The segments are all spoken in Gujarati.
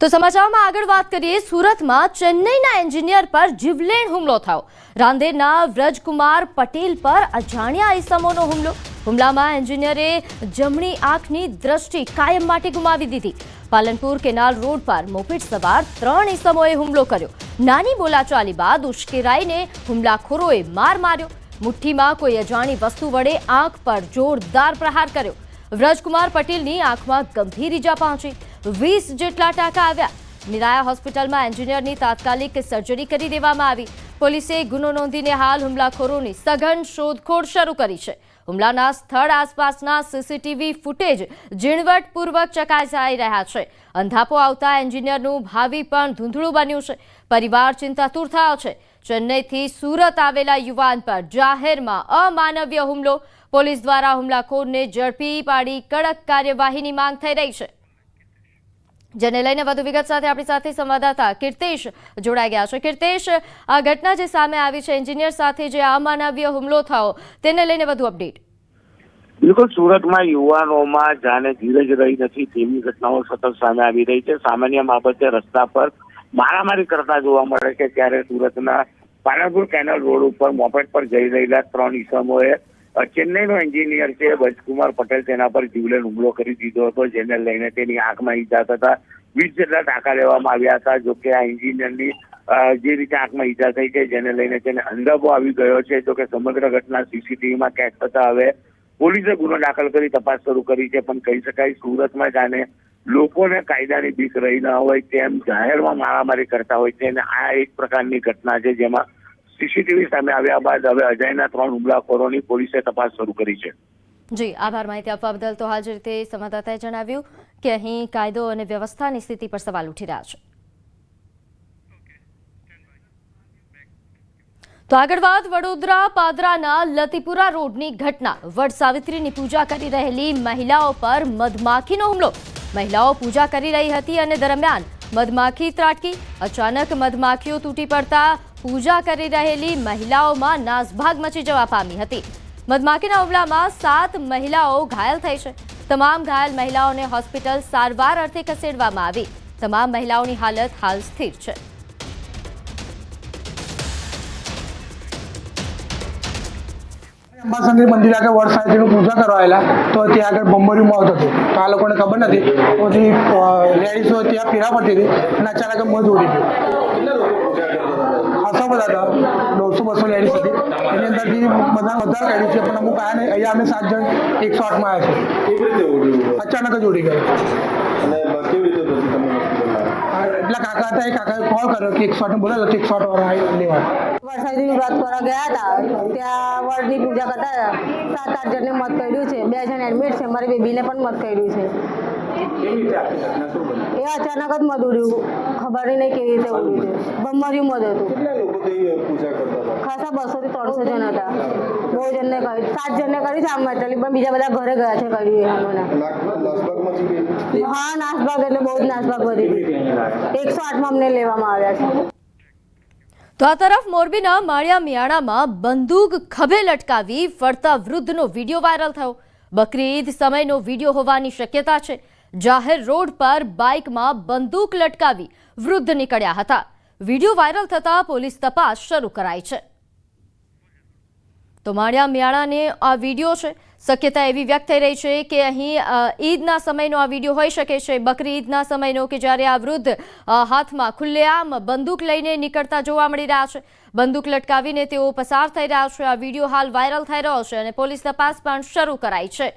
તો સમાચારમાં આગળ વાત કરીએ, સુરતમાં ચેન્નઈના એન્જિનિયર પર જીવલેણ હુમલો થયો. રાંદેરના વ્રજકુમાર પટેલ પર અજાણ્યા ઈસમોનો હુમલો. હુમલામાં એન્જિનિયરે જમણી આંખની દ્રષ્ટિ કાયમ માટે ગુમાવી દીધી. પાલનપુર કેનાલ રોડ પર મોપેડ સવાર ત્રણ ઈસમોએ હુમલો કર્યો. નાની બોલાચાલી બાદ ઉશ્કેરાઈને હુમલાખોરોએ માર માર્યો. મુઠ્ઠીમાં કોઈ અજાણી વસ્તુ વડે આંખ પર જોરદાર પ્રહાર કર્યો. વ્રજકુમાર પટેલની આંખમાં ગંભીર ઈજા પહોંચી. વીસ જેટલા ટાંકા આવ્યા. નિરાયા હોસ્પિટલમાં એન્જિનિયરની તાત્કાલિક સર્જરી કરી દેવામાં આવી. પોલીસે ગુનો નોંધીને હાલ હુમલાખોરોની સઘન શોધખોળ શરૂ કરી છે. હુમલાના સ્થળ આસપાસના સીસીટીવી ફૂટેજ ઝીણવટપૂર્વક ચકાસાઈ રહ્યા છે. અંધાપો આવતા એન્જિનિયરનું ભાવિ પણ ધૂંધળું બન્યું છે. પરિવાર ચિંતાતુર થયો છે. ચેન્નઈથી સુરત આવેલા યુવાન પર જાહેરમાં અમાનવીય હુમલો. પોલીસ દ્વારા હુમલાખોરને ઝડપી પાડી કડક કાર્યવાહીની માંગ થઈ રહી છે. જેને લઈને વધુ વિગત સાથે આપણી સાથે સંવાદદાતા કીર્તેશ જોડાઈ ગયા છે. કીર્તેશ, આ ઘટના જે સામે આવી છે, એન્જિનિયર સાથે જે અમાનવીય હુમલો થયો, તેને લઈને વધુ અપડેટ. બિલકુલ, સુરતમાં યુવાનોમાં જાણે ધીરજ રહી નથી તેવી ઘટનાઓ સતત સામે આવી રહી છે. સામાન્ય બાબતે રસ્તા પર મારામારી કરતા જોવા મળે છે ત્યારે સુરતના પાલનપુર કેનલ રોડ ઉપર મોપેટ પર જઈ રહેલા ત્રણ ઈસમોએ ચેન્નઈનો એન્જિનિયર છે વજકુમાર પટેલ તેના પર જીવલેણ હુમલો કરી દીધો હતો, જેને લઈને તેની આંખમાં ઈજા થતા વીસ જેટલા ટાંકા લેવામાં આવ્યા હતા જોકે આ એન્જિનિયરની જે રીતે આંખમાં ઈજા થઈ છે, જેને લઈને તેને અંધાબો આવી ગયો છે જોકે સમગ્ર ઘટના સીસીટીવીમાં કેદ થતા હવે પોલીસે ગુનો દાખલ કરી તપાસ શરૂ કરી છે, પણ કહી શકાય સુરતમાં જાણે લોકોને કાયદાની બીક રહી ન હોય તેમ જાહેરમાં મારામારી કરતા હોય છે, અને આ એક પ્રકારની ઘટના છે, જેમાં સીસીટીવી સામે આવ્યા બાદ હવે અજયના ત્રણ હુમલાખોરોની પોલીસે તપાસ શરૂ કરી છે. જી, આભાર માહિતી આપવા બદલ તો હાલ રીતે સંવાદદાતાએ જણાવ્યું કે અહીં કાયદો અને વ્યવસ્થાની સ્થિતિ પર સવાલ ઉઠી રહ્યા છે. તો આગળ વાત વડોદરા પાદરાના લતીપુરા રોડની ઘટના. વડ સાવિત્રીની પૂજા કરી રહેલી મહિલાઓ પર મધમાખીનો હુમલો. મહિલાઓ પૂજા કરી રહી હતી અને દરમિયાન મધમાખી ત્રાટકી, અચાનક મધમાખીઓ તૂટી પડતા પૂજા કરી રહેલી મહિલાઓમાં નાસભાગ મચી જવા પામી હતી. મધમાખીના હુમલામાં સાત મહિલાઓ ઘાયલ થઈ છે. તમામ ઘાયલ મહિલાઓને હોસ્પિટલ સારવાર અર્થે ખસેડવામાં આવી. તમામ મહિલાઓની હાલત હાલ સ્થિર છે. અંબાશંકર મંદિર આગળ વડ સાહિત્યનું પૂજા આવેલા, તો ત્યાં આગળ બંબોરી મોત હતું. તો આ લોકોને ખબર નથી. પછી લેડીઝો ત્યાં ફેરા પડતી હતી અને અચાનક મોત ઉડી ગયું. ખાસા બધા હતા. દોઢસો, બસો લેડીઝ હતી. એની અંદરથી બધા વધારે કાઢ્યું છે, પણ અમુક આયા નહીં અહીંયા અમે સાત જણ, એકસો આઠમાં આવ્યા છે અચાનક જ ઉડી ગયું. એટલા કાકા હતા એ કાકાએ કોલ કર્યો કે એકસો આઠને બોલાવો તો એકસો આઠ વાળા આવી લેવા વરસાદની વ્રત કરવા ગયા હતા. ત્યાં વડની પૂજા કરતા હતા સાત આઠ જણને મત કર્યું છે. બે જણ એડમિટ છે. મારી બેબીને પણ મત કર્યું છે. એ અચાનક જ મત ઉડ્યું. ખબર નહીં કેવી રીતે ઉડ્યું છે. બમર્યું મત હતું. કેટલા લોકો તે પૂજા કરતા હતા? ખાસા બસો થી ત્રણસો જણ હતા. બહુ જણને કરી સાત જણને કર્યું છે આમ પણ બીજા બધા ઘરે ગયા છે કર્યું? હા, નાસભાગ એટલે બહુ જ નાસભાગ વધી એકસો આઠમાં અમને લેવામાં આવ્યા છે. તો આ તરફ મોરબીના માળિયા મિયાણામાં બંદૂક ખભે લટકાવી ફરતા વૃદ્ધનો વીડિયો વાયરલ થયો. બકરી ઈદ સમયનો વીડિયો હોવાની શક્યતા છે. જાહેર રોડ પર બાઇકમાં બંદૂક લટકાવી વૃદ્ધ નીકળ્યા હતા. વીડિયો વાયરલ થતા પોલીસ તપાસ શરૂ કરાઈ છે. તો માળિયા મિયાળાને આ વીડિયો છે, શક્યતા એવી વ્યક્ત થઈ રહી છે કે અહીં ઈદના સમયનો આ વીડિયો હોઈ શકે છે. બકરી ઈદના સમયનો કે જ્યારે આ વૃદ્ધ હાથમાં ખુલ્લેઆમ બંદૂક લઈને નીકળતા જોવા મળી રહ્યા છે. બંદૂક લટકાવીને તેઓ પસાર થઈ રહ્યા છે. આ વીડિયો હાલ વાયરલ થઈ રહ્યો છે અને પોલીસ તપાસ પણ શરૂ કરાઈ છે.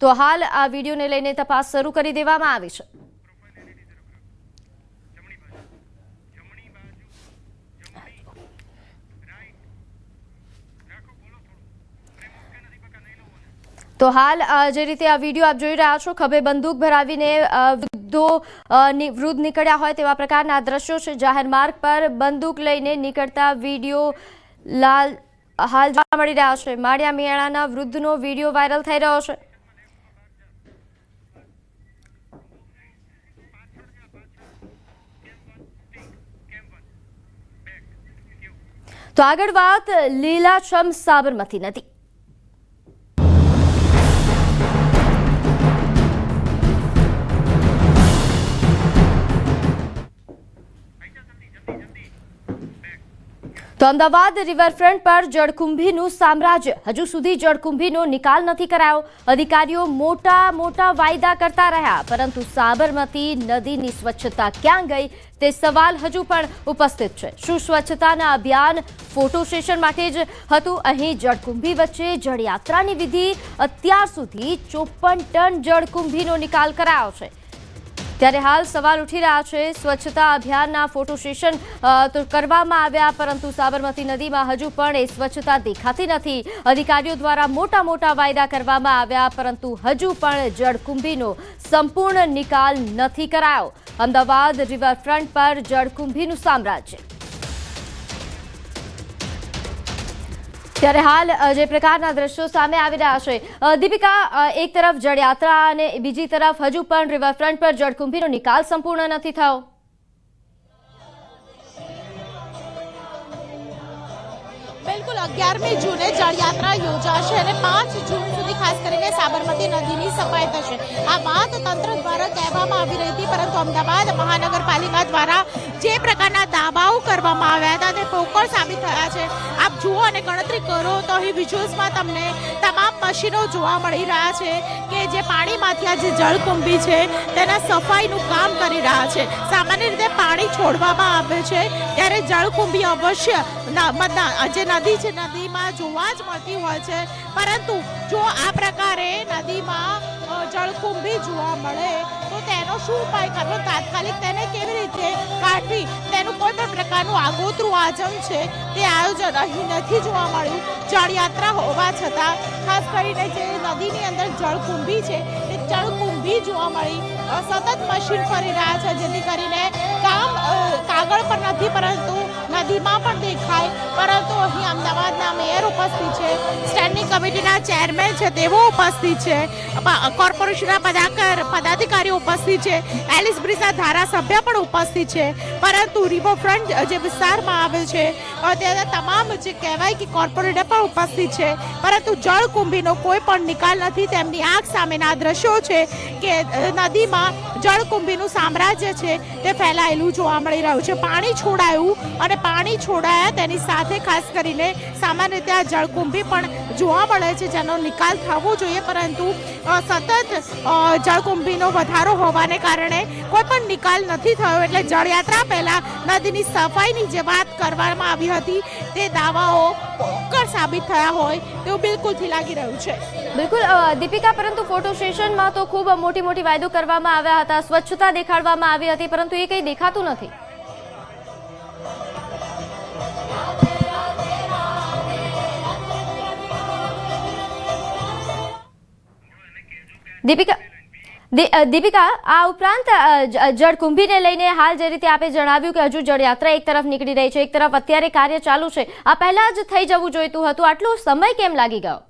તો હાલ આ વિડીયોને લઈને તપાસ શરૂ કરી દેવામાં આવી છે. તો હાલ જે રીતે આ વીડિયો આપ જોઈ રહ્યા છો, ખભે બંદૂક ભરાવીને વૃદ્ધો વૃદ્ધ નીકળ્યા હોય તેવા પ્રકારના દ્રશ્યો છે. જાહેર માર્ગ પર બંદૂક લઈને નીકળતા વીડિયો લાલ, હાલ જોવા મળી રહ્યા છે. માળિયા મિયાણાના વૃદ્ધનો વીડિયો વાયરલ થઈ રહ્યો છે. તો આગળ વાત લીલાછમ સાબરમતી નદી. અમદાવાદ રિવરફ્રન્ટ પર જળકુંભીનું સામ્રાજ્ય. હજુ સુધી જળકુંભીનો નિકાલ નથી કરાયો. અધિકારીઓ મોટા મોટા વાયદા કરતા રહ્યા, પરંતુ સાબરમતી નદીની સ્વચ્છતા ક્યાં ગઈ તે સવાલ હજુ પણ ઉપસ્થિત છે. શું સ્વચ્છતાના અભિયાન ફોટો સેશન માટે જ હતું? અહીં જળકુંભી વચ્ચે જળયાત્રાની વિધિ. અત્યાર સુધી ચોપન ટન જળકુંભીનો નિકાલ કરાયો છે. ત્યારે હાલ સવાલ ઉઠી રહ્યા છે. સ્વચ્છતા અભિયાનના ફોટો સેશન તો કરવામાં આવ્યા, પરંતુ સાબરમતી નદીમાં હજુ પણ એ સ્વચ્છતા દેખાતી નથી. અધિકારીઓ દ્વારા મોટા મોટા વાયદા કરવામાં આવ્યા, પરંતુ હજુ પણ જળકુંભીનો સંપૂર્ણ નિકાલ નથી કરાયો. અમદાવાદ રિવરફ્રન્ટ પર જળકુંભીનું સામ્રાજ્ય. ત્યારે હાલ જે પ્રકારના દ્રશ્યો સામે આવી રહ્યા છે દીપિકા એક તરફ જળયાત્રા અને બીજી તરફ હજુ પણ રિવરફ્રન્ટ પર જળકુંભીનો નિકાલ સંપૂર્ણ નથી થયો. બિલકુલ અગિયારમી જૂને જળયાત્રા યોજાશે અને પાંચ જૂન સુધી ખાસ કરીને સાબરમતી નદીની સફાઈ થશે. આ વાત તંત્ર દ્વારા કહેવામાં આવી રહી હતી, પરંતુ અમદાવાદ મહાનગરપાલિકા દ્વારા જે પ્રકારના દાવાઓ કરવામાં આવ્યા હતા તે પોકળ સાબિત થયા છે. આપ જુઓ અને ગણતરી કરો તો અહીં વિઝ્યુઅલ્સમાં તમને તમામ મશીનો જોવા મળી રહ્યા છે કે જે પાણીમાંથી આ જે જળકુંભી છે તેના સફાઈનું કામ કરી રહ્યા છે. સામાન્ય રીતે પાણી છોડવામાં આવે છે, ત્યારે જળકુંભી અવશ્ય જે નદી છે, નદીમાં જોવા જ મળતી હોય છે. પરંતુ જો આ પ્રકારે નદીમાં જળકુંભી જોવા મળે, તો તેનો શું ઉપાય કરવો? તાત્કાલિક તેને કેવી રીતે કાઢવી? તેનું કોઈ પણ પ્રકારનું આગોતરું આયોજન છે, તે આયોજન અહીં નથી જોવા મળ્યું. જળયાત્રા હોવા છતાં, ખાસ કરીને જે નદીની અંદર જળકુંભી છે, તે જળકુંભી જોવા મળી. સતત મશીન ફરી રહ્યા છે જેથી કરીને કામ કાગળ પર નથી પરંતુ નદીમાં પણ દેખાય. પરંતુ અહીં અમદાવાદના મેયર ઉપસ્થિત છે સ્ટેન્ડિંગ કમિટીના ચેરમેન છે તેઓ ઉપસ્થિત છે. કોર્પોરેશનના પદાકર પદાધિકારીઓ ઉપસ્થિત છે એલિસ બ્રિજના ધારાસભ્ય પણ ઉપસ્થિત છે. પરંતુ રિવરફ્રન્ટ જે વિસ્તારમાં આવે છે ત્યાં તમામ જે કહેવાય કે કોર્પોરેટર પણ ઉપસ્થિત છે. પરંતુ જળકુંભીનો કોઈ પણ નિકાલ નથી તેમની આંખ સામેના દ્રશ્યો છે કે અ, નદીમાં જળકુંભીનું સામ્રાજ્ય છે તે ફેલાયેલું જોવા મળી રહ્યું છે. પાણી છોડાયું અને પાણી છોડાયા તેની સાથે ખાસ કરીને સામાન્ય રીતે આ જળકુંભી પણ જોવા મળે છે, જેનો નિકાલ થવો જોઈએ, પરંતુ સતત જળકુંભીનો વધારો હોવાને કારણે કોઈ પણ નિકાલ નથી થયો. એટલે જળયાત્રા પહેલા નદીની સફાઈની જે વાત કરવામાં આવી હતી, તે દાવાઓ પોકળ સાબિત થયા હોય તેવું બિલકુલથી લાગી રહ્યું છે. બિલકુલ દીપિકા, પરંતુ ફોટો સેશનમાં તો ખૂબ મોટી મોટી વાયદો કરવામાં આવ્યા હતા, સ્વચ્છતા દેખાડવામાં આવી હતી, પરંતુ એ કંઈ દેખાતું નથી. દીપિકા દીપિકા, આ ઉપરાંત જળકુંભીને લઈને હાલ જે રીતે આપે જણાવ્યું કે હજુ જળયાત્રા એક તરફ નીકળી રહી છે, એક તરફ અત્યારે કાર્ય ચાલુ છે. આ પહેલા જ થઈ જવું જોઈતું હતું. આટલો સમય કેમ લાગી ગયો?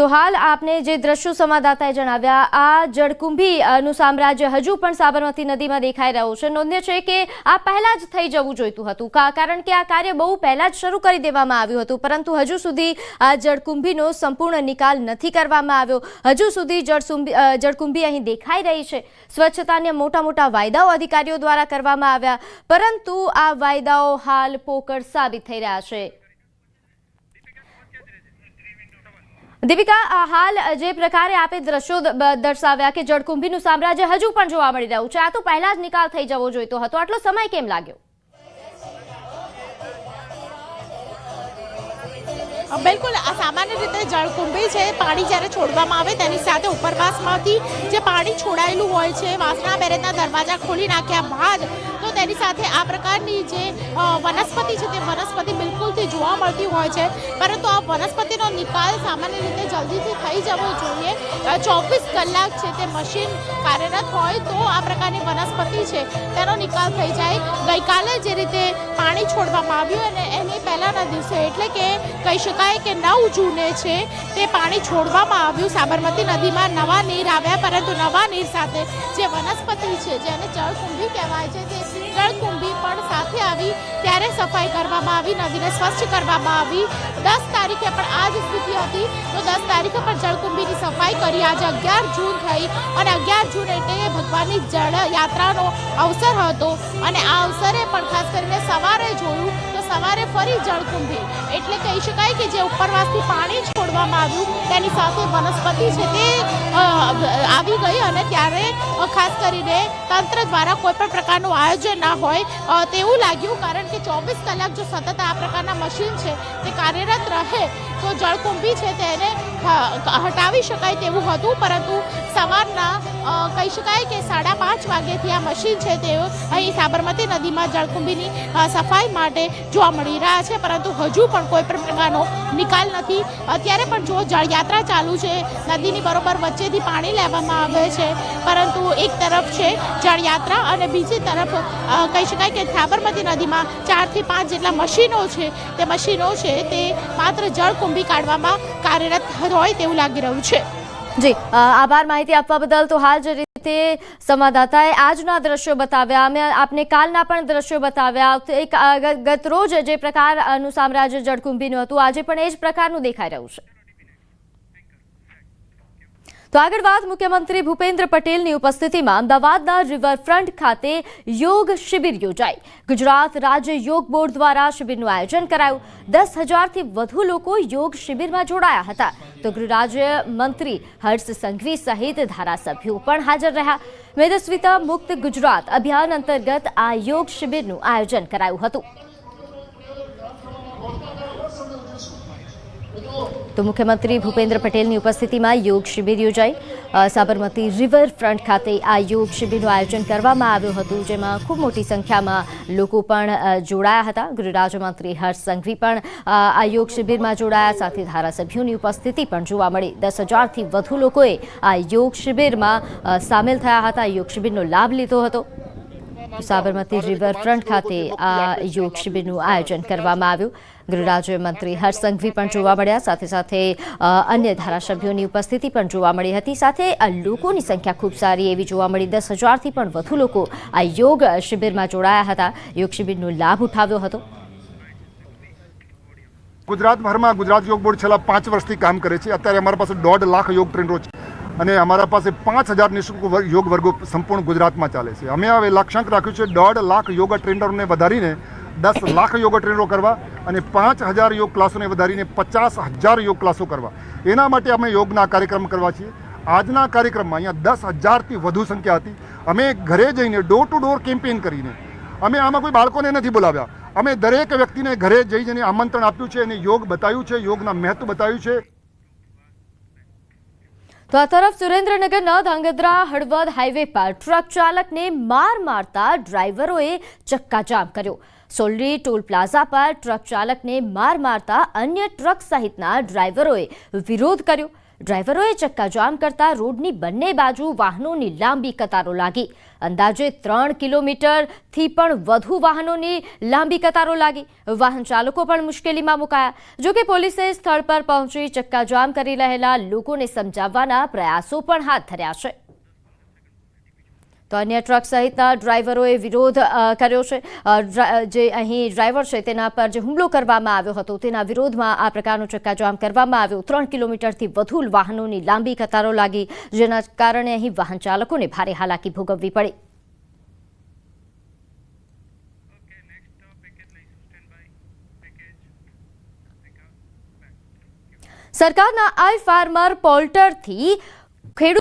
તો હાલ આપને જે દ્રશ્યો સંવાદદાતાએ જણાવ્યા, આ જળકુંભીનું સામ્રાજ્ય હજુ પણ સાબરમતી નદીમાં દેખાઈ રહ્યું છે. નોંધ્ય છે કે આ પહેલાં જ થઈ જવું જોઈતું હતું. કારણ કે આ કાર્ય બહુ પહેલાં જ શરૂ કરી દેવામાં આવ્યું હતું, પરંતુ હજુ સુધી આ જળકુંભીનો સંપૂર્ણ નિકાલ નથી કરવામાં આવ્યો. હજુ સુધી જળકુંભી અહીં દેખાઈ રહી છે. સ્વચ્છતાને મોટા મોટા વાયદાઓ અધિકારીઓ દ્વારા કરવામાં આવ્યા, પરંતુ આ વાયદાઓ હાલ પોકળ સાબિત થઈ રહ્યા છે. દીપિકા હાલ જે પ્રકારે આપે દ્રશ્યો દર્શાવ્યા કે જળકુંભીનું સામ્રાજ્ય હજુ પણ જોવા મળી રહ્યું છે, આ તો પહેલા જ નિકાલ થઈ જવો જોઈતો હતો. આટલો સમય કેમ લાગ્યો? બિલકુલ, આ સામાન્ય રીતે જળકુંભી છે પાણી જ્યારે છોડવામાં આવે તેની સાથે ઉપરવાસમાંથી જે પાણી છોડાયેલું હોય છે, વાસણા, બેરેજના દરવાજા ખોલી નાખ્યા બાદ તો તેની સાથે આ પ્રકારની જે વનસ્પતિ છે તે વનસ્પતિ બિલકુલથી જોવા મળતી હોય છે. પરંતુ આ વનસ્પતિનો નિકાલ સામાન્ય રીતે જલ્દીથી થઈ જવો જોઈએ. ચોવીસ કલાક છે તે મશીન કાર્યરત હોય તો આ પ્રકારની વનસ્પતિ છે તેનો નિકાલ થઈ જાય. ગઈકાલે જે રીતે પાણી છોડવામાં આવ્યું અને એની પહેલાંના દિવસે એટલે કે કહી શકાય કે નવ જૂને છે તે પાણી છોડવામાં આવ્યું. સાબરમતી નદીમાં નવા નીર આવ્યા, પરંતુ નવા નીર સાથે જે વનસ્પતિ છે, જેને જળકુંભી કહેવાય છે, તે જળકુંભી પણ સાથે આવી ત્યારે સફાઈ કરવામાં આવી, નદીને સ્વચ્છ કરવામાં આવી. દસ તારીખે પણ આ જ સ્થિતિ હતી. તો દસ તારીખે પણ જળકુંભીની સફાઈ કરી આજે અગિયાર જૂન થઈ અને અગિયાર જૂન એટલે ભગવાનની જળ યાત્રાનો અવસર હતો અને આ અવસરે પણ ખાસ કરીને સવારે જોયું તો સવારે ફરી જળકુંભી. એટલે કહી શકાય કે જે ઉપરવાસથી પાણી છોડવામાં આવ્યું, તેની સાથે વનસ્પતિ છે તે આવી ગઈ અને ત્યારે ખાસ કરીને તંત્ર દ્વારા કોઈ પણ પ્રકારનું આયોજન ના હોય તેવું લાગ્યું કારણ કે ચોવીસ કલાક જો સતત આ પ્રકારના મશીન છે, તે કાર્યરત રહે તો જળકુંભી છે તેને હટાવી શકાય તેવું હતું પરંતુ અ, કહી શકાય કે સાડા પાંચ વાગ્યાથી આ મશીન છે તે અહીં સાબરમતી નદીમાં જળકુંભીની સફાઈ માટે જોવા મળી રહ્યા છે. પરંતુ હજુ પણ કોઈ પ્રકારનો નિકાલ નથી. અત્યારે પણ જો જળયાત્રા ચાલુ છે, નદીની બરોબર વચ્ચેથી પાણી લેવામાં આવે છે, પરંતુ એક તરફ છે જળયાત્રા અને બીજી તરફ કહી શકાય કે સાબરમતી નદીમાં ચારથી પાંચ જેટલા મશીનો છે, તે મશીનો છે તે માત્ર જળકુંભી કાઢવામાં કાર્યરત હોય તેવું લાગી રહ્યું છે. જી આભાર માહિતી આપવા બદલ. તો હાલ જે રીતે સંવાદદાતાએ આજના દ્રશ્યો બતાવ્યા, અમે આપને કાલના પણ દ્રશ્યો બતાવ્યા. ગત રોજ જે પ્રકારનું સામ્રાજ્ય જળકુંભીનું હતું, આજે પણ એ જ પ્રકારનું દેખાઈ રહ્યું છે. તો આગળ વાત મુખ્યમંત્રી ભૂપેન્દ્ર પટેલની ઉપસ્થિતિમાં અમદાવાદના રિવરફ્રન્ટ ખાતે યોગ શિબિર યોજાઈ. ગુજરાત રાજ્ય યોગ બોર્ડ દ્વારા શિબિરનું આયોજન કરાયું. દસ હજારથી વધુ લોકો યોગ શિબિરમાં જોડાયા હતા. તો ગૃહ રાજ્ય મંત્રી હર્ષ સંઘવી સહિત ધારાસભ્યો પણ હાજર રહ્યા. મેદસ્વીતા મુક્ત ગુજરાત અભિયાન અંતર્ગત આ યોગ શિબિરનું આયોજન કરાયું હતું. તો મુખ્યમંત્રી ભૂપેન્દ્ર પટેલની ઉપસ્થિતિમાં યોગ શિબિર યોજાઈ. સાબરમતી રિવરફ્રન્ટ ખાતે આ યોગ શિબિરનું આયોજન કરવામાં આવ્યું હતું, જેમાં ખૂબ મોટી સંખ્યામાં લોકો પણ જોડાયા હતા. ગૃહરાજ્યમંત્રી હર્ષ સંઘવી પણ આ યોગ શિબિરમાં જોડાયા. સાથે ધારાસભ્યોની ઉપસ્થિતિ પણ જોવા મળી. દસ હજારથી વધુ લોકોએ આ યોગ શિબિરમાં સામેલ થયા હતા. યોગ શિબિરનો લાભ લીધો હતો. સાબરમતી રિવરફ્રન્ટ ખાતે આ યોગ શિબિરનું આયોજન કરવામાં આવ્યું. ગૃહ રાજ્યમંત્રી હર્ષ સંઘવી પણ જોવા મળ્યા. સાથે સાથે અન્ય ધારાસભ્યોની ઉપસ્થિતિ પણ જોવા મળી હતી. સાથે લોકોની સંખ્યા ખૂબ સારી એવી જોવા મળી. દસ હજારથી પણ વધુ લોકો આ યોગ શિબિરમાં જોડાયા હતા. યોગ શિબિરનો લાભ ઉઠાવ્યો હતો. ગુજરાતભરમાં ગુજરાત યોગ બોર્ડ છેલ્લા પાંચ વર્ષથી કામ કરે છે. અત્યારે અમારા પાસે દોઢ લાખ યોગ ટ્રેનરો છે અને અમારા પાસે પાંચ હજાર નિઃશુલ્ક યોગ વર્ગો સંપૂર્ણ ગુજરાતમાં ચાલે છે. અમે હવે લક્ષ્યાંક રાખ્યું છે. દોઢ લાખ યોગ ટ્રેનરોને વધારીને દસ લાખ યોગા ટ્રેનરો કરવા અને પાંચ હજાર યોગ ક્લાસોને વધારીને પચાસ હજાર યોગ ક્લાસો કરવા. એના માટે અમે યોગના કાર્યક્રમ કરવા છીએ. આજના કાર્યક્રમમાં અહીંયા દસ હજારથી વધુ સંખ્યા હતી. અમે ઘરે જઈને ડોર ટુ ડોર કેમ્પેન કરીને, અમે આમાં કોઈ બાળકોને નથી બોલાવ્યા. અમે દરેક વ્યક્તિને ઘરે જઈ જઈને આમંત્રણ આપ્યું છે અને યોગ બતાવ્યું છે, યોગના મહત્વ બતાવ્યું છે. તો આ તરફ સુરેન્દ્રનગરના ધાંગધ્રા હળવદ હાઈવે પર ટ્રક ચાલકને માર મારતા ડ્રાઈવરોએ ચક્કાજામ કર્યો. સોલરી ટોલ પ્લાઝા પર ટ્રક ચાલકને માર મારતા અન્ય ટ્રક સહિતના ડ્રાઈવરોએ વિરોધ કર્યો. ડ્રાઈવરોએ ચક્કાજામ કરતા રોડની બંને બાજુ વાહનોની લાંબી કતારો લાગી. અંદાજે ત્રણ કિલોમીટરથી પણ વધુ વાહનોની લાંબી કતારો લાગી. વાહન ચાલકો પણ મુશ્કેલીમાં મુકાયા. જોકે પોલીસે સ્થળ પર પહોંચી ચક્કાજામ કરી રહેલા લોકોને સમજાવવાના પ્રયાસો પણ હાથ ધર્યા છે. તો અન્ય ટ્રક સહિતના ડ્રાઈવરોએ વિરોધ કર્યો છે. જે અહીં ડ્રાઈવર છે તેના પર જે હુમલો કરવામાં આવ્યો હતો, તેના વિરોધમાં આ પ્રકારનો ચક્કાજામ કરવામાં આવ્યો. ત્રણ કિલોમીટરથી વધુ વાહનોની લાંબી કતારો લાગી, જેના કારણે અહીં વાહન ચાલકોને ભારે હાલાકી ભોગવવી પડી. સરકારના આઈ ફાર્મર પોર્ટલથી ખેડૂત